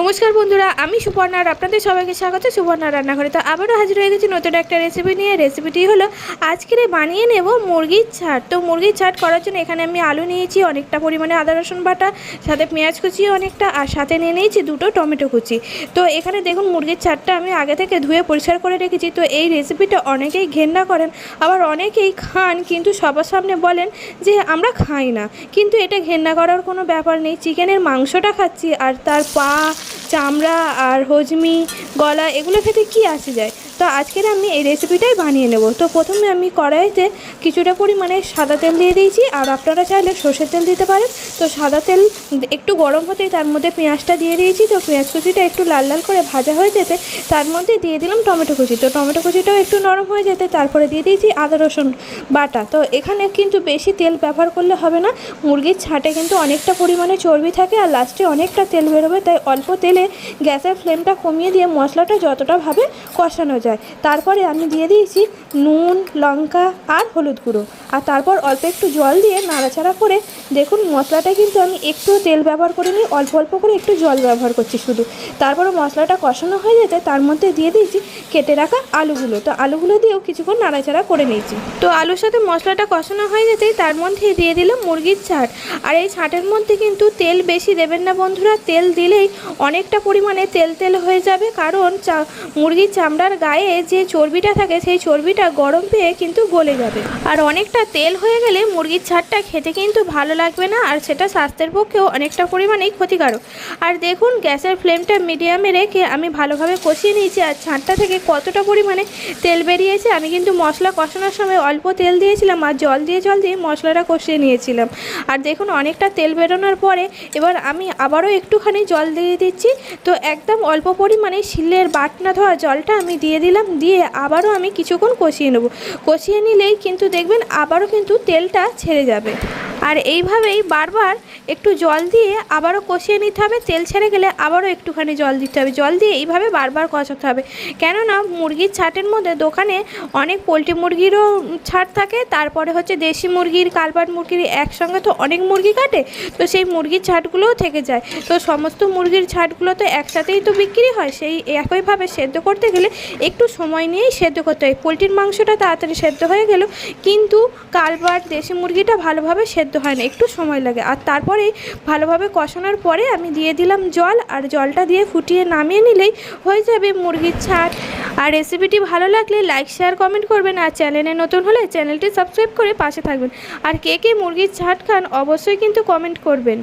নমস্কার বন্ধুরা, আমি সুপর্ণা আর আপনাদের সবাইকে স্বাগত। সুপর্ণা রান্নাঘরে তো আবারও হাজির হয়ে গেছি নতুন একটা রেসিপি নিয়ে। রেসিপিটি হলো, আজকের বানিয়ে নেব মুরগির ছাট। তো মুরগির ছাট করার জন্য এখানে আমি আলু নিয়েছি, অনেকটা পরিমাণে আদা, রসুন বাটা, সাথে পেঁয়াজ কুচি অনেকটা, আর সাথে নিয়ে নিয়েছি দুটো টমেটো কুচি। তো এখানে দেখুন মুরগির ছাটটা আমি আগে থেকে ধুয়ে পরিষ্কার করে রেখেছি। তো এই রেসিপিটা অনেকেই ঘেন্না করেন, আবার অনেকেই খান, কিন্তু সবার সামনে বলেন যে আমরা খাই না। কিন্তু এটা ঘেন্না করার কোনো ব্যাপার নেই। চিকেনের মাংসটা খাচ্ছি, আর তার পা চামড়া আর হজমি গলা এগুলো খেতে কি আসে যায়? তো আজকের আমি এই রেসিপিটাই বানিয়ে নেব। তো প্রথমে আমি কড়াইতে কিছুটা পরিমাণে সাদা তেল দিয়ে দিয়েছি, আর আপনারা চাইলে সর্ষের তেল দিতে পারেন। তো সাদা তেল একটু গরম হতেই তার মধ্যে পেঁয়াজটা দিয়ে দিয়েছি। তো পেঁয়াজ কুচিটা একটু লাল লাল করে ভাজা হয়ে যেতে তার মধ্যে দিয়ে দিলাম টমেটো কুচি। তো টমেটো কুচিটাও একটু নরম হয়ে যেতে তারপরে দিয়ে দিয়েছি আদা, রসুন বাটা। তো এখানে কিন্তু বেশি তেল ব্যবহার করলে হবে না, মুরগির ছাটে কিন্তু অনেকটা পরিমাণে চর্বি থাকে আর লাস্টে অনেকটা তেল বেরোবে। তাই অল্প তেলে গ্যাসের ফ্লেমটা কমিয়ে দিয়ে মশলাটা যতটা ভাবে কষানো যায়। তারপরে আমি দিয়ে দিয়েছি নুন লঙ্কা আর হলুদ গুঁড়ো। আর তারপর অল্প একটু জল দিয়ে নাড়াচাড়া করে দেখুন মশলাটা কিন্তু আমি একটু তেল ব্যবহার করিনি, অল্প অল্প করে একটু জল ব্যবহার করছি শুধু। তারপরে মশলাটা কষানো হয়ে যেতে তার মধ্যে দিয়ে দিয়েছি কেটে রাখা আলুগুলো। তো আলুগুলো দিয়েও কিছুক্ষণ নাড়াচাড়া করে নিয়েছি। তো আলুর সাথে মশলাটা কষানো হয়ে যেতেই তার মধ্যে দিয়ে দিলাম মুরগির ছাট। আর এই ছাটের মধ্যে কিন্তু তেল বেশি দেবেন না বন্ধুরা, তেল দিলেই অনেকটা পরিমাণে তেল তেল হয়ে যাবে। কারণ চা, মুরগির চামড়ার গায়ে যে চর্বিটা থাকে, সেই চর্বিটা গরম পেয়ে কিন্তু গলে যাবে। আর অনেকটা তেল হয়ে গেলে মুরগির ছাটটা খেতে কিন্তু ভালো লাগবে না, আর সেটা স্বাস্থ্যের পক্ষেও অনেকটা পরিমাণেই ক্ষতিকারক। আর দেখুন, গ্যাসের ফ্লেমটা মিডিয়ামে রেখে আমি ভালোভাবে কষিয়ে নিয়েছি, আর ছাঁটটা থেকে কতটা পরিমাণে তেল বেরিয়েছে, আমি কিন্তু মশলা কষানোর সময় অল্প তেল দিয়েছিলাম, আর জল দিয়ে জল দিয়ে মশলাটা কষিয়ে নিয়েছিলাম। আর দেখুন, অনেকটা তেল বেরোনোর পরে এবার আমি আবারও একটুখানি জল দিয়ে দিচ্ছি, তো একদম অল্প পরিমাণে শিলের বাটনা ধোয়া জলটা আমি দিয়ে দিলাম, দিয়ে আবারও আমি কিছুক্ষণ কষিয়ে নেব। কষিয়ে নিলেই কিন্তু দেখবেন আবারও কিন্তু তেলটা ছেড়ে যাবে। আর এইভাবেই বারবার একটু জল দিয়ে আবারও কষিয়ে নিতে হবে। তেল ছেড়ে গেলে আবারও একটুখানি জল দিতে হবে। জল দিয়ে এইভাবে বারবার কষাতে হবে। কেননা মুরগির ছাটের মধ্যে দোকানে অনেক পোলট্রি মুরগিরও ছাট থাকে। তারপরে হচ্ছে দেশি মুরগির, কালপাট মুরগির একসঙ্গে তো অনেক মুরগি কাটে। তো সেই মুরগির ছাটগুলোও থেকে যায়। তো সমস্ত মুরগির ছাটগুলো তো একসাথেই তো বিক্রি হয়। সেই একইভাবে সেদ্ধ করতে গেলে একটু সময় নিয়েই সেদ্ধ করতে হয়। পোলট্রির মাংসটা তাড়াতাড়ি সেদ্ধ হয়ে গেল কিন্তু কালবাট দেশি মুরগিটা ভালোভাবে সেদ্ধ হয় না। একটু সময় লাগে। আর তারপরেই ভালোভাবে কষানোর পরে আমি দিয়ে দিলাম জল আর জলটা দিয়ে ফুটিয়ে নামিয়ে নিলেই হয়ে যাবে মুরগির ছাট। আর রেসিপিটি ভালো লাগলে লাইক শেয়ার কমেন্ট করবেন আর চ্যানেলে নতুন হলে চ্যানেলটি সাবস্ক্রাইব করে পাশে থাকবেন। আর কে কে মুরগির ছাট খান অবশ্যই কিন্তু কমেন্ট করবেন।